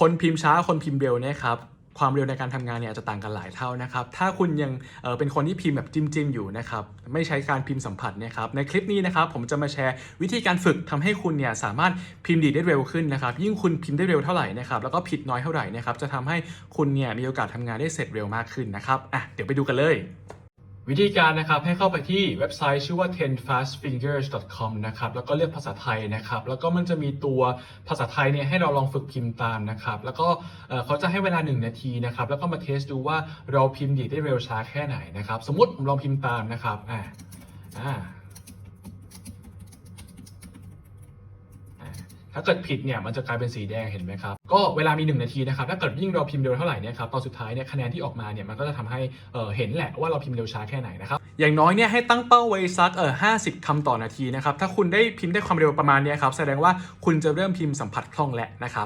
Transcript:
คนพิมพ์ช้าคนพิมพ์เร็วเนี่ยครับความเร็วในการทำงานเนี่ยอาจจะต่างกันหลายเท่านะครับ ถ้าคุณยังเเป็นคนที่พิมพ์แบบจิ้มจิ้มๆอยู่นะครับ ไม่ใช้การพิมพ์สัมผัสเนี่ยครับ ในคลิปนี้นะครับผมจะมาแชร์วิธีการฝึกทำให้คุณเนี่ยสามารถพิมพ์ดีได้เร็วขึ้นนะครับ ยิ่งคุณพิมพ์ได้เร็วเท่าไหร่นะครับ แล้วก็ผิดน้อยเท่าไหร่นะครับ จะทำให้คุณเนี่ยมีโอกาสทำงานได้เสร็จเร็วมากขึ้นนะครับ อะ เดี๋ยวไปดูกันเลย วิธีการนะครับให้เข้าไปที่เว็บไซต์ชื่อว่า 10fastfingers.com นะครับแล้วก็เลือกภาษาไทยนะครับ แล้วก็มันจะมีตัวภาษาไทยเนี่ยให้เราลองฝึกพิมพ์ตามนะครับ แล้วก็เขาจะให้เวลา 1 นาทีนะครับ แล้วก็มาเทสดูว่าเราพิมพ์ดีได้เร็วช้าแค่ไหนนะครับ สมมติผมลองพิมพ์ตามนะครับอ่าอ่าอ่า ถ้าเกิดผิดเนี่ยมันจะกลายเป็นสีแดงเห็นไหมครับ ก็เวลามี 1 นาทีนะครับ ถ้าเกิดยิ่งเราพิมพ์เร็วเท่าไหร่เนี่ยครับ ตอนสุดท้ายเนี่ยคะแนนที่ออกมาเนี่ยมันก็จะทำให้เออเห็นแหละว่าเราพิมพ์เร็วช้าแค่ไหนนะครับ อย่างน้อยเนี่ยให้ตั้งเป้าไว้สักเออห้าสิบคำต่อนาทีนะครับ ถ้าคุณได้พิมพ์ได้ความเร็วประมาณนี้ครับ แสดงว่าคุณจะเริ่มพิมพ์สัมผัสคล่องแล้วนะครับ